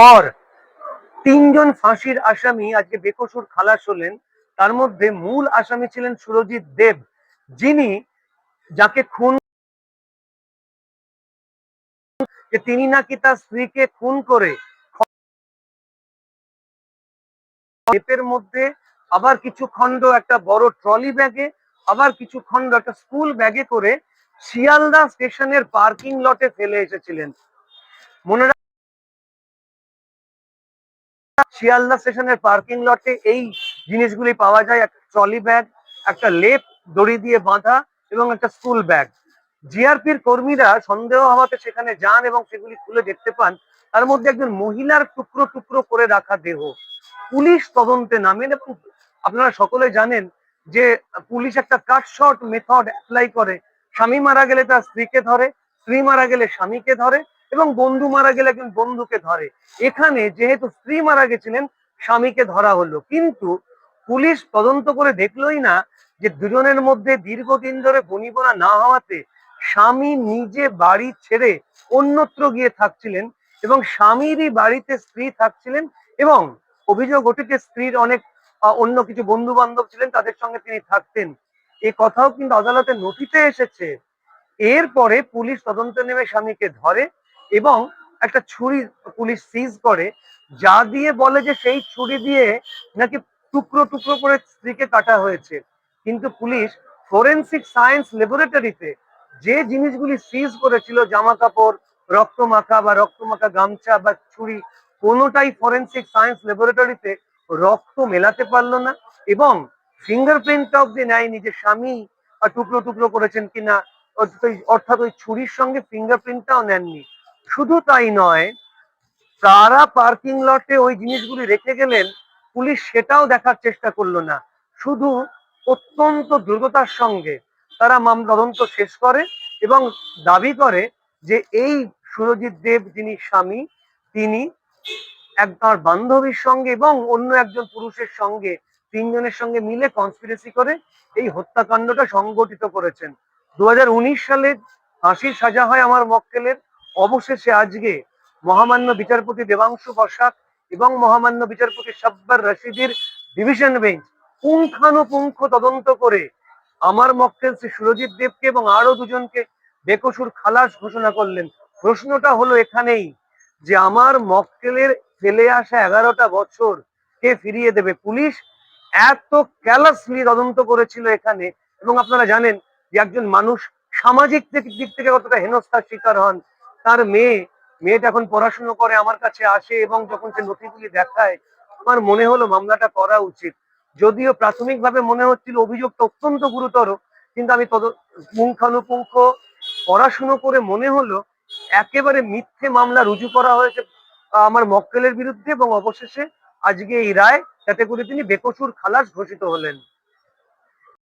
পর তিনজন ফাঁসির আসামি আজকে বেকসুর খালাস হলেন। তার মধ্যে মূল আসামি ছিলেন সুরজিৎ দেব, যিনি যাকে খুন তিনি নাকি তার স্ত্রীকে খুন করে টেপের মধ্যে আবার কিছু খণ্ড একটা বড় ট্রলি ব্যাগে, আবার কিছু খণ্ড একটা স্কুল ব্যাগে করে শিয়ালদা স্টেশনের পার্কিং লটে ফেলে এসেছিলেন। মনে শিয়ালদা স্টেশনের পার্কিং লটে এই জিনিসগুলি পাওয়া যায়। একটা ট্রলি ব্যাগ, একটা লেপ, দড়ি দিয়ে বাঁধা এবং একটা স্কুল ব্যাগ। জিআরপির কর্মীরা সন্দেহ হওয়াতে সেখানে যান এবং সেগুলি খুলে দেখতে পান। তার মধ্যে একজন মহিলার টুকরো টুকরো করে রাখা দেহ। পুলিশ তদন্তে নামেন এবং আপনারা সকলে জানেন যে পুলিশ একটা কাট শর্ট মেথড অ্যাপ্লাই করে। স্বামী মারা গেলে তার স্ত্রীকে ধরে, স্ত্রী মারা গেলে স্বামীকে ধরে। এবং বন্ধু মারা গেলে একজন বন্ধুকে ধরে। এখানে যেহেতু স্ত্রী মারা গেছিলেন, স্বামীকে ধরা হলো। কিন্তু পুলিশ তদন্ত করে দেখলোই না যে দুজনের মধ্যে দীর্ঘদিন ধরে বনিবনা না হওয়াতে স্বামী নিজে বাড়ি ছেড়ে অন্যত্র গিয়ে থাকছিলেন এবং স্বামীরই বাড়িতে স্ত্রী থাকছিলেন এবং অভিযোগ ওঠে স্ত্রীর অনেক অন্য কিছু বন্ধু বান্ধব ছিলেন, তাদের সঙ্গে তিনি থাকতেন। এ কথাও কিন্তু আদালতের নথিতে এসেছে। এরপরে পুলিশ তদন্ত নেমে স্বামীকে ধরে এবং একটা ছুরি পুলিশ সিজ করে, যা দিয়ে বলে যে সেই ছুরি দিয়ে নাকি টুকরো টুকরো করে স্ত্রীকে কাটা হয়েছে। কিন্তু পুলিশ ফরেন্সিক সায়েন্স ল্যাবরেটরিতে যে জিনিসগুলি সিজ করেছিল জামা কাপড় রক্তমাখা বা রক্তমাখা গামছা বা ছুরি, কোনোটাই ফরেন্সিক সায়েন্স ল্যাবরেটরিতে রক্ত মেলাতে পারল না এবং ফিঙ্গারপ্রিন্ট অব্দি নেয়নি যে স্বামী টুকরো টুকরো করেছেন কিনা, অর্থাৎ ওই ছুরির সঙ্গে ফিঙ্গারপ্রিন্টটাও নেননি। শুধু তাই নয়, তারা পার্কিং লটে ওই জিনিসগুলি রেখে গেলেন, পুলিশ সেটাও দেখার চেষ্টা করল না। শুধু অত্যন্ত দ্রুততার সঙ্গে তারা মাম তদন্ত শেষ করে এবং দাবি করে যে এই সুরজিৎ দেব যিনি স্বামী, তিনি এক তার বান্ধবীর সঙ্গে এবং অন্য একজন পুরুষের সঙ্গে, তিনজনের সঙ্গে মিলে কনস্পিরেসি করে এই হত্যাকাণ্ডটা সংগঠিত করেছেন। দু হাজার উনিশ সালে ফাঁসির সাজা হয় আমার মক্কেলের। অবশেষে আজকে মহামান্য বিচারপতি দেবাংশু বসাক এবং মহামান্য বিচারপতি সাব্বার রশিদির ডিভিশন বেঞ্চ পুঙ্খানুপুঙ্খ তদন্ত করে আমার মক্কেল শ্রী সুরজিৎ দেবকে এবং আরও দুজনকে বেকসুর খালাস ঘোষণা করলেন। প্রশ্নটা হলো এখানেই যে আমার মক্কেলের ফেলে আসা এগারোটা বছর কে ফিরিয়ে দেবে? পুলিশ এত ক্যালাসলি তদন্ত করেছিল এখানে এবং আপনারা জানেন যে একজন মানুষ সামাজিক দিক- দিক থেকে কতটা হেনস্থার শিকার হন তার মেয়ে, মেয়েটা এখন পড়াশুনো করে, আমার কাছে আসে এবং যখন সে নথিগুলি দেখায়, আমার মনে হলো মামলাটা করা উচিত। যদিও প্রাথমিকভাবে মনে হচ্ছিল অভিযোগটা অত্যন্ত গুরুতর, কিন্তু আমি তদ পুঙ্খানুপুঙ্খ পড়াশুনো করে মনে হলো একেবারে মিথ্যে মামলা রুজু করা হয়েছে আমার মক্কেলের বিরুদ্ধে এবং অবশেষে আজকে এই রায় করে তিনি বেকসুর খালাস ঘোষিত হলেন।